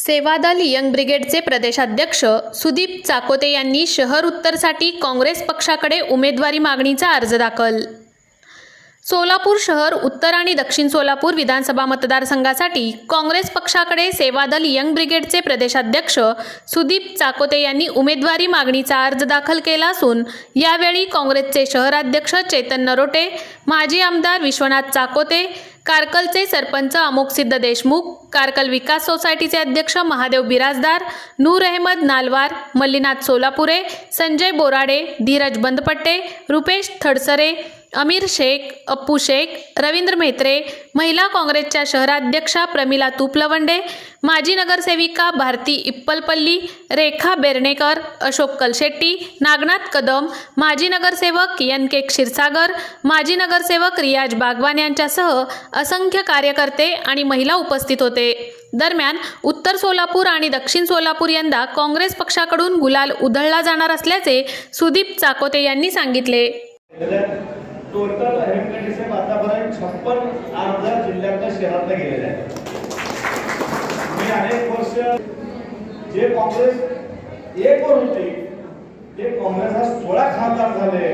Sevadal young ब्रिगेडचे प्रदेशाध्यक्ष सुदीप चाकोते यांनी शहर उत्तरसाठी काँग्रेस पक्षाकडे उमेदवारी मागणीचा अर्ज दाखल. सोलापूर शहर उत्तर आणि दक्षिण सोलापूर विधानसभा मतदारसंघासाठी काँग्रेस पक्षाकडे सेवादल यंग ब्रिगेडचे प्रदेशाध्यक्ष सुदीप चाकोते यांनी उमेदवारी मागणीचा अर्ज दाखल केला असून यावेळी काँग्रेसचे शहराध्यक्ष चेतन नरोटे माजी आमदार विश्वनाथ चाकोते कारकलचे सरपंच अमोकसिद्ध देशमुख कारकल विकास सोसायटीचे अध्यक्ष महादेव बिराजदार नूर अहमद नालवार मल्लीनाथ सोलापुरे संजय बोराडे धीरज बंदपट्टे रुपेश थडसरे अमीर शेख अप्पू शेख रवींद्र म्हेत्रे महिला काँग्रेसच्या शहराध्यक्षा प्रमिला तुपलवंडे माजी नगरसेविका भारती इप्पलपल्ली रेखा बेर्णेकर अशोक कलशेट्टी नागनाथ कदम माजी नगरसेवक एन के क्षीरसागर माजी नगरसेवक रियाज बागवान यांच्यासह असंख्य कार्यकर्ते आणि महिला उपस्थित होते. दरम्यान उत्तर सोलापूर आणि दक्षिण सोलापूर यंदा काँग्रेस पक्षाकडून गुलाल उधळला जाणार असल्याचे सुदीप चाकोते यांनी सांगितले. टोटल हेल्थ आतापर्यंत छप्पन आमदार जिल्ह्यातल्या शहरातल्या गेलेले आहेत. मी अनेक वर्ष जे काँग्रेस एक वर होते ते काँग्रेस हा सोळा खासदार झाले.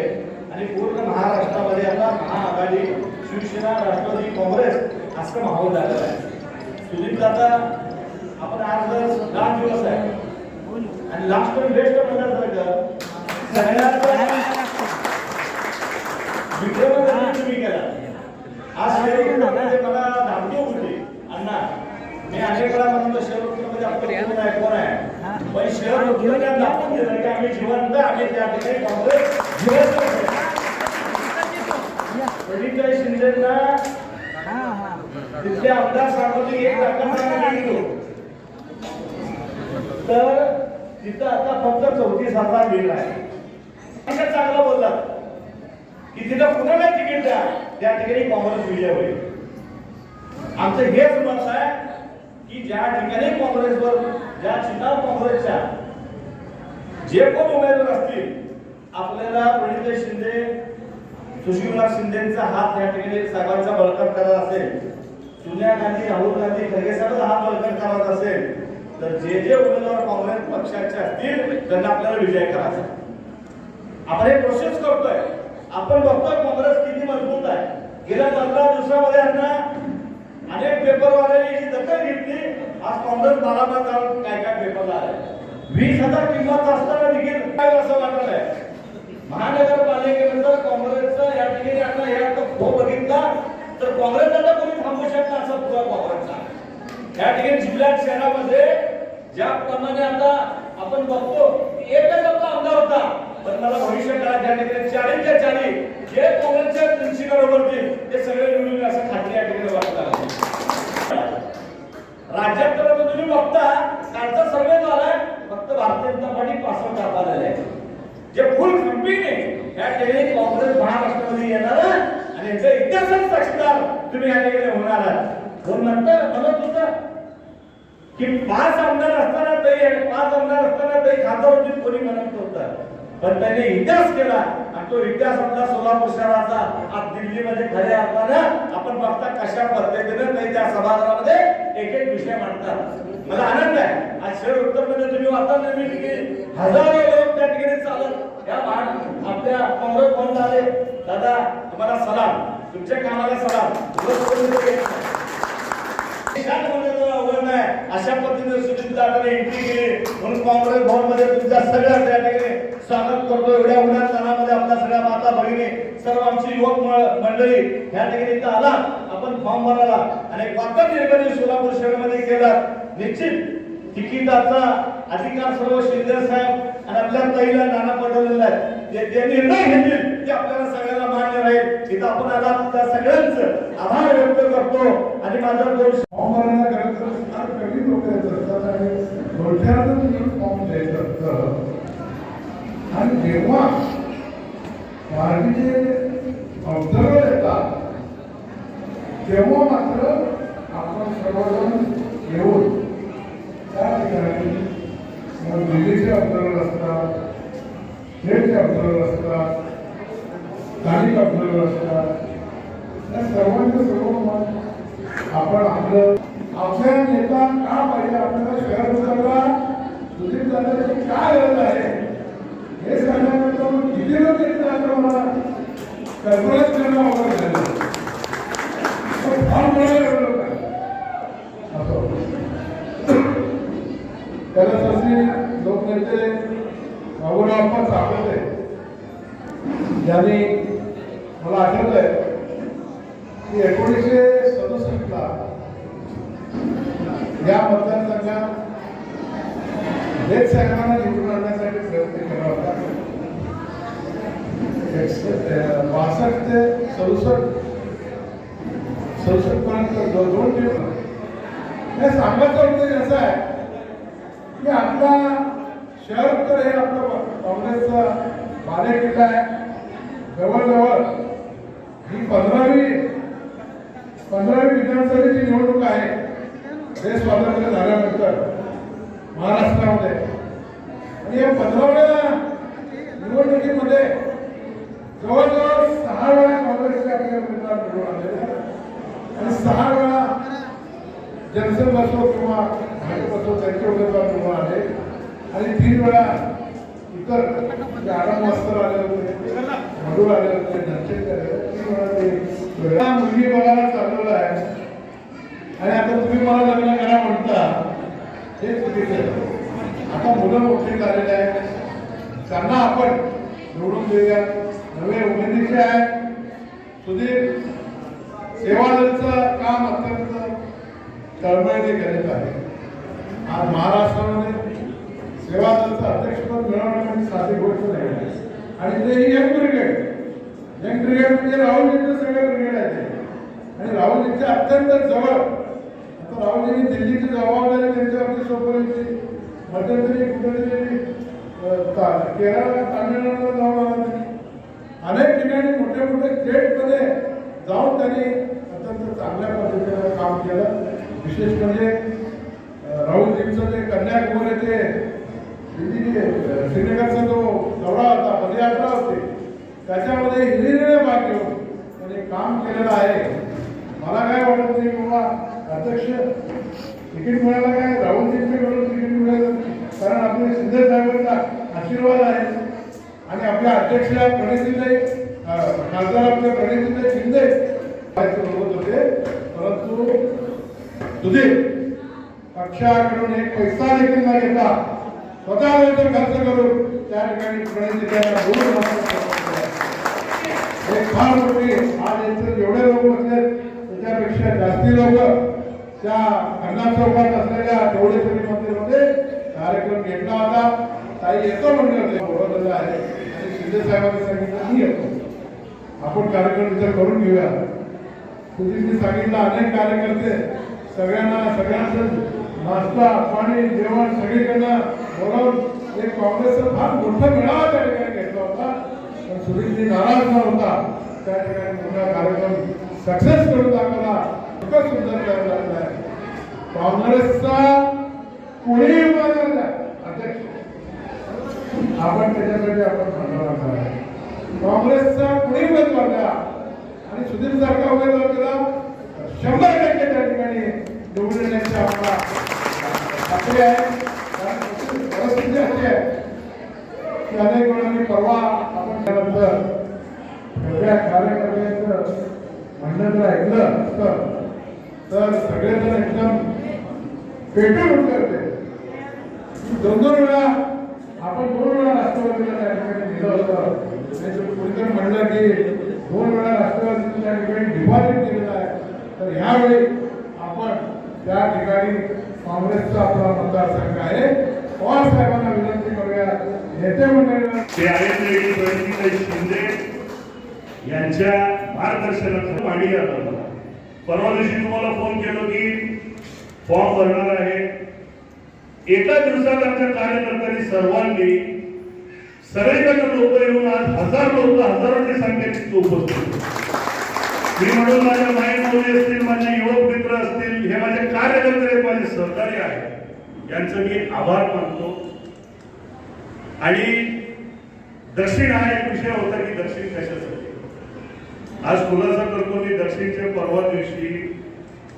आणि पूर्ण महाराष्ट्रामध्ये आता महाआघाडी शिवसेना राष्ट्रवादी काँग्रेस असं माहोल झालेलं आहे. सुदीप दादा आपण आज दहा दिवस आहे. आणि लास्ट बेस्ट म्हणण्यासारखं सगळ्यात विक्रमादित्य तुम्ही केला आज मला होती अण्णा मी अनेक वेळा म्हणतो शहरोत्तरमध्ये आपलं कोण आहे कोण आहे? पण शहर उत्तरात दाखवून दिलं की आम्ही जिवंत आम्ही त्या ठिकाणी काँग्रेस जिवंत. प्रणिताई शिंदेना तिथले आमदार सांगतो एक लाखांना तर तिथं आता फक्त चौतीस हजार बिल आहे चांगलं बोललात की तिथं कुणाला तिकीट द्या? त्या ठिकाणी काँग्रेस विजय होईल आमचं हेच मत आहे की ज्या ठिकाणी काँग्रेसवर ज्या ठिकाण काँग्रेसच्या जे कोण उमेदवार असतील आपल्याला प्रणित शिंदे सुशीलकुमार शिंदेचा हात या ठिकाणी साहेबांचा बळकट करत असेल सोनिया गांधी राहुल गांधी खरगे साहेबांचा हात बळकट करत असेल तर जे जे उमेदवार काँग्रेस पक्षाचे असतील त्यांना आपल्याला विजय करायचा आपण हे प्रोसेस करतोय. आपण बघतोय काँग्रेस किती मजबूत आहे. गेल्या पंधरा दिवसामध्ये यांना अनेक पेपरवाल्यांनी दखल घेतली. आज काँग्रेस बारामत जाऊन काय काय पेपर आले. वीस हजार किंमत असताना देखील काय असं वाटत आहे? महानगरपालिकेनंतर काँग्रेसचा या ठिकाणी आता या खो हो बघितला तर काँग्रेस आता कोणी थांबू शकता असं पुरा काँग्रेसचा या ठिकाणी जिल्ह्यात शहरामध्ये ज्याप्रमाणे आता आपण बघतो एकच आपला आमदार आपल्याला भविष्यकाळात भविष्य काळात त्या ठिकाणी चाळीसच्या चाळी जे काँग्रेसच्या प्रिन्सिपल होतील ते सगळे निवडून असं खात्री या ठिकाणी वाटतात राज्यात तर तुम्ही बघता त्यांचा सर्वे झालाय फक्त भारतीय जनता पार्टी पासष्ट टक्का झाले जे फुल कंपनीने या ठिकाणी काँग्रेस महाराष्ट्रामध्ये येणार आणि याचा इतिहासच साक्षीदार तुम्ही या ठिकाणी होणार आहात नंतर म्हणत? होतं की पाच आमदार असताना तरी पाच आमदार असताना तरी खासदार कोणी म्हणत नव्हतं. पण त्यांनी इतिहास केला. आणि तो इतिहास आपला सोलापूर शहराचा आज दिल्लीमध्ये खऱ्या अर्थानं आपण बघता कशा पद्धतीने ते त्या सभागृहामध्ये एक एक विषय मांडतात मला आनंद आहे. आज शहर उत्तरमध्ये तुम्ही वाचता नवीन ठिकाणी हजारो लोक त्या ठिकाणी चालत. या भाग आपल्या काँग्रेस फोन झाले. दादा तुम्हाला सलाम. तुमच्या कामाला सलाम. नाही. अशा पद्धतीने सुजित दादाने एंट्री केली. म्हणून काँग्रेस भवनमध्ये तुमच्या सगळ्या करतो एवढ्या उन्हात सणामध्ये आपल्या सगळ्या माता भगिनी सर्व आमची युवक मंडळी या ठिकाणी इथं आला आपण फॉर्म भरायला आणि वाटत निर्माण सोलापूर शहरामध्ये केला निश्चित तिकिटाचा अधिकार सर्व शिंदे साहेब आणि आपल्या ताईला नाना पटवलेला आहे. जे निर्णय घेतील ते आपल्याला सगळ्यांना मान्य राहील. इथं आपण आला त्या सगळ्यांचं आभार व्यक्त करतो. आणि माझा दोष फॉर्म भरायला खरं तर फार कमी लोक येत असतात आणि थोडक्यातच फॉर्म द्यायचं असतं. आणि जेव्हा बार्गीचे ऑब्झर्वर येतात तेव्हा मात्र आपण सर्वजण येऊन त्या ठिकाणी मग दिल्लीचे ऑब्झर्वर असतात स्टेटचे ऑब्झर्वर असतात स्थानिक ऑब्झर्वर असतात. त्या सर्वांचं सर्व मत आपण आपलं आपल्या नेता का पाहिजे आपल्याला शहर उतरला दुसरी जाण्याची काय गरज आहे? हे सांगण्यानंतर कितीला मला कल्पनाच करणं आवड झालं. पण सापडत आहे मला आठवत आहे की एकोणीसशे सदुसष्टला या मतदारसंघात देश साहेबांना निवडून बासष्ट ते सदुसष्ट सदुसष्ट पर्यंत दोन दिवस हे सांगायचं उद्देश असा आहे की आपला शहर तर हे आपलं काँग्रेसचा बालेकिल्ला आहे जवळजवळ ही पंधरावी पंधरावी विधानसभेची निवडणूक आहे देश स्वातंत्र्य झाल्यानंतर महाराष्ट्रामध्ये. आणि या पंधराव्या निवडणुकीमध्ये जवळजवळ सहा वेळा काँग्रेसचे आपले उमेदवार निवडून आलेले आणि सहा वेळा जनसंघ असो किंवा भाजप असो त्यांचे उमेदवार निवडून आले. आणि तीन वेळा इतर जे आराम मास्तर आले होते मधुर आले होते नरचेकर आले तीन वेळा ते मुलगी बघायला चाललेला आहे. आणि आता तुम्ही मला लग्न करा म्हणता हे चुकीचं आता मुलं मोठी झालेले आहेत. त्यांना आपण निवडून देऊया. नवे उमेदीचे आहे सुधीर सेवादलचं काम अत्यंत तळमळीने करत आहे. आज महाराष्ट्रामध्ये सेवादलचं अध्यक्षपद मिळवण्यासाठी साधी गोष्ट नाही आहे. आणि ते यंग ब्रिगेड यंग ब्रिगेड म्हणजे राहुलजींचं सगळं ब्रिगेड आहे आणि राहुलजींच्या अत्यंत जवळ. आता राहुलजींनी दिल्लीची जबाबदारी त्यांच्यावरती सोपवली होती. मध्यंतरी कुठेतरी केरळला केरळ तामिळनाडूला जाऊन आला त्यांनी. अनेक ठिकाणी मोठ्या मोठ्या स्टेटमध्ये जाऊन त्यांनी अत्यंत चांगल्या पद्धतीनं काम केलं. विशेष म्हणजे राहुलजींचं जे कन्याकुमारी ते श्रीनगरचा जो दौरा होता पदयात्रा होती त्याच्यामध्ये हिरिरीने भाग घेऊन त्यांनी काम केलेलं आहे. मला काय वाटत नाही किंवा अध्यक्ष तिकीट मिळायला काय? राहुलजींच्याकडून तिकीट मिळालं कारण आपले शिंदे साहेबांचा आशीर्वाद आहे. आणि आपल्या अध्यक्ष प्रणितीताई खासदार आपले प्रणितीताई शिंदे बोलत होते. परंतु तुझे पक्षाकडून एक पैसा देखील न घेता स्वतः वेळेचा खर्च करून त्या ठिकाणी प्रणितीताईला दोन फार मोठी आज इथे जेवढे लोक असले त्याच्यापेक्षा जास्ती लोक त्या अण्णा चौकात असलेल्या तेवढेश्वरी मंदिरमध्ये कार्यक्रम घेतला होता. ताई येतो म्हणले होते आहे. आणि शिंदे साहेबांनी सांगितलं मी येतो. आपण कार्यक्रम विचार करून घेऊया. सुधीरनी सांगितलं अनेक कार्यकर्ते सगळ्यांना सगळ्यांचं नाश्ता पाणी जेवण सगळीकडनं बोलावून एक काँग्रेसचा फार मोठा मेळावा त्या ठिकाणी घेतला होता. पण सुधीरजी नाराज न होता त्या ठिकाणी मोठा कार्यक्रम सक्सेस करून दाखवला. सुंदर करायला लागला आहे. काँग्रेसचा कुणी उमेदवार अध्यक्ष. आपण त्याच्यासाठी आपण भांडवल आहे. काँग्रेसचा कुणी उमेदवार द्या आणि सुधीर सारखा उमेदवार दिला शंभर टक्के त्या ठिकाणी निवडून येण्याची आपला खात्री आहे. कारण परिस्थिती अशी आहे की अनेक वेळांनी परवा आपण त्यानंतर सगळ्या कार्यकर्त्यांचं म्हणणं जर ऐकलं असतं तर सगळेजण एकदम पेटून उठले दोन दोन वेळा आपण दोन वेळा राष्ट्रवादीला त्या ठिकाणी दिलं होतं. कोणीतरी म्हणलं की दोन वेळा राष्ट्रवादीला त्या ठिकाणी डिपॉझिट दिलेलं आहे तर ह्यावेळी आपण त्या ठिकाणी काँग्रेसचा आपला मतदारसंघ आहे. पवार साहेबांना विनंती करूया. नेते मंडळीला शिंदे यांच्या मार्गदर्शनात पाणी आलं परवा दिवशी तुम्हाला फोन केलो की फॉर्म भरणार आहे. एका दिवसात आमच्या कार्यकर्त्यांनी सर्वांनी सगळीकडनं लोक येऊन आज हजार लोक हजारोची संख्या तिथे उपस्थित मी म्हणून माझ्या माई माऊली असतील माझे युवक मित्र असतील हे माझे कार्यकर्ते आहेत, माझे सहकारी आहेत यांचं मी आभार मानतो. आणि दक्षिण हा एक विषय होता की दक्षिण कशासाठी? आज खुलासा करतो की दक्षिणच्या परवा दिवशी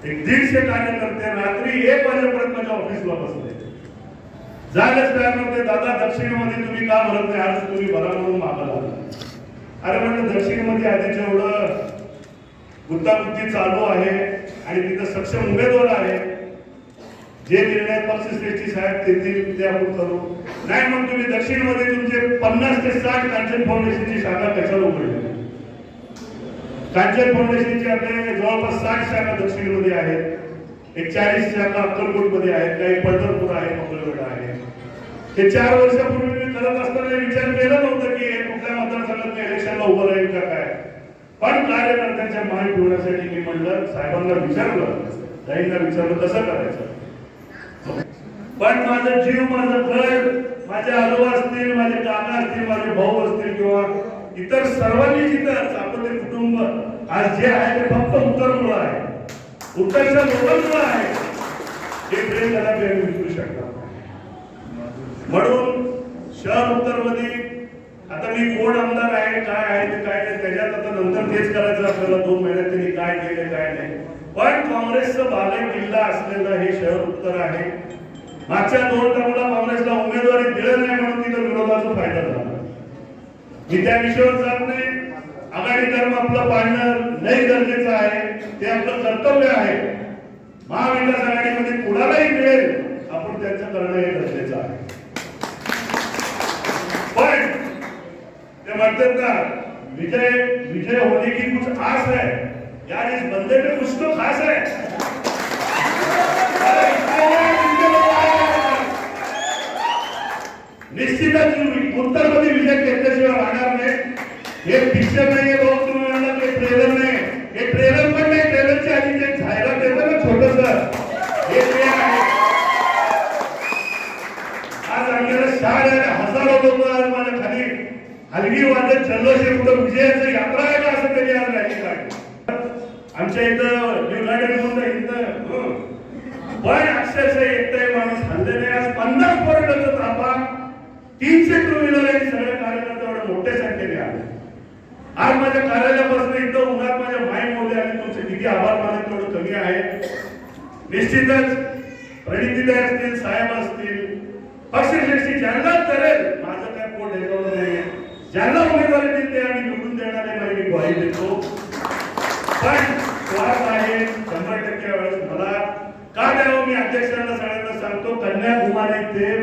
एक दीडशे कार्यकर्ते रात्री एक वाजेपर्यंत माझ्या ऑफिसला बसले जायलाच तयार नव्हते. दादा दक्षिणेमध्ये तुम्ही का भरत नाही? आज तुम्ही भरा म्हणून मागायला अरे म्हणलं दक्षिणेमध्ये आधी जेवढं गुंतागुंती चालू आहे आणि तिथं सक्षम उमेदवार आहे. जे निर्णय पक्षश्रेष्ठी साहेब तेथील ते आपण करू. नाही मग तुम्ही दक्षिणमध्ये तुमचे पन्नास ते साठ कांचन फाउंडेशनची शाखा कशाला उघडली? कांचन फाउंडेशनचे आपले जवळपास साठ शाखा दक्षिणेमध्ये आहेत. एक चाळीस शाखा अक्कलकोटमध्ये आहेत. काही पंढरपूर आहे मंगळवेढा आहे. ते चार वर्षापूर्वी मी करत असताना विचार केला नव्हतं की हे कुठल्या मतदारसंघात मी इलेक्शनला उभं राहील का काय. पण कार्यकर्त्यांच्या मान ठेवण्यासाठी मी म्हणलं साहेबांना विचारलं. ताईंना विचारलं कसं करायचं. पण माझं जीव माझं घर माझे आजोबा असतील माझे काका असतील माझे भाऊ असतील किंवा इतर सर्वांनी जिथं चाकोते कुटुंब आज जे आहे ते फक्त उत्तरमुळं आहे. उत्तरच्या लोकांमुळं आहे. हे प्रेम कदापि प्रेम विसरू शकणार म्हणून शहर उत्तरमध्ये आता मी कोण आमदार आहे काय आहे ते काय नाही त्याच्यात आता नंतर तेच करायचं आपल्याला दोन महिन्यात त्यांनी काय केले काय नाही. पण काँग्रेसचं बाले किल्ला असलेलं हे शहर उत्तर आहे. मागच्या दोन टर्मला काँग्रेसला उमेदवारी दिलं नाही म्हणून तिथं विरोधाचा फायदा झाला. मी त्या विषयावर जात नाही आघाडी धर्म आपलं पाळणं लय गरजेचं आहे ते आपलं कर्तव्य आहे. महाविकास आघाडीमध्ये कुणालाही मिळेल आपण त्यांचं करणं हे गरजेचं आहे. पण ते म्हणतात ना विजय विजय होने की कुछ आस है यार इस बंदे पे कुछ तो खास है. निश्चितच उत्तरमध्ये विजय घेतल्याशिवाय राहणार नाही. हे पिक्चर नाही आहे भाऊ तुम्ही म्हणला ते ट्रेलर नाही. हे ट्रेलर पण नाही ट्रेलरच्या आधी जे जाहिरात येतं ना छोटस. हे ते आहे. आज आमच्याकडे शाळ आहे हजारो लोक आज माझ्या खाली हलगी वाजत जल्लोष आहे विजय विजयाचं यात्रा आहे का असं त्यांनी आज रॅली काढली आमच्या इथं न्यू गार्डन म्हणतं इथं हं. पण अक्षरशः एकटाही माणूस हल्ले नाही आज पन्नास पोरांचा तापा तीनशे टू व्हीलर आणि सगळे कार्यकर्ते एवढे मोठ्या संख्येने आले. आज माझ्या कार्यालयापासून इथं उन्हात माझ्या माय मोठे आणि तुमचे किती आभार मानत तेवढं कमी आहे. निश्चितच प्रणितीताई असतील साहेब असतील पक्षश्रेष्ठी ज्यांना करेल माझं काय पोट ढेकवलं नाही ज्यांना उमेदवारी देते ते आम्ही निवडून देणार आहे मी ग्वाही देतो. पण स्वार्थ आहे शंभर टक्के वेळेस मला. का द्यावं हो, मी अध्यक्षांना सगळ्यांना सांगतो कन्याकुमारी ते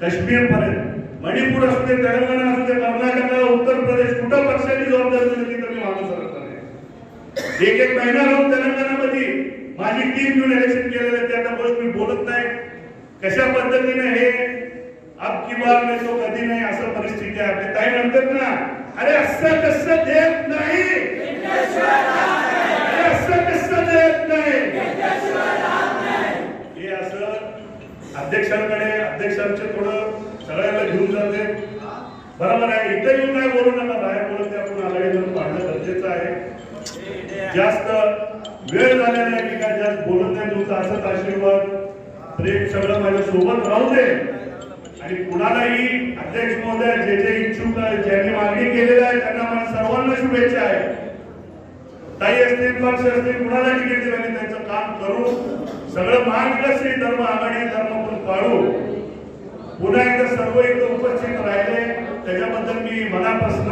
काश्मीर पर्यंत मणिपूर असू दे तेलंगणा असू दे कर्नाटक उत्तर प्रदेश कुठं पक्षाची जबाबदारी दिली तर मी मागू शकत नाही. एक एक महिना राहून तेलंगणामध्ये माझी टीम घेऊन इलेक्शन केलेलं आहे त्या गोष्ट मी बोलत नाही. कशा पद्धतीने हे अब की बार में तो कधी नाही असं परिस्थिती आहे. आपली ताई म्हणतात ना अरे असं कसं देत नाही? अरे असं कसं देत नाही? हे असं अध्यक्षांकडे अध्यक्षांचे थोडं सगळ्यांना घेऊन जाते. बरोबर आहे इथे येऊन काय बोलू नका बाहेर बोलत ते आपण आघाडी जाऊन गरजेचं आहे. जास्त वेळ झालेला आहे की काय जास्त बोलत नाही तुमचा असंच आशीर्वाद. प्रेम सगळं माझ्या सोबत राहू दे. आणि कुणालाही अध्यक्ष महोदय जे जे इच्छुक आहे ज्यांनी मागणी केलेली आहे त्यांना मला सर्वांना शुभेच्छा आहे. ताई असतील पक्ष असतील कुणाला तिकीट दिलं आणि त्यांचं काम करू. सगळं महाविकास श्री धर्म आघाडी धर्म आपण पाळू. पुन्हा एकदा सर्व इथं उपस्थित राहिले. त्याच्याबद्दल मी मनापासून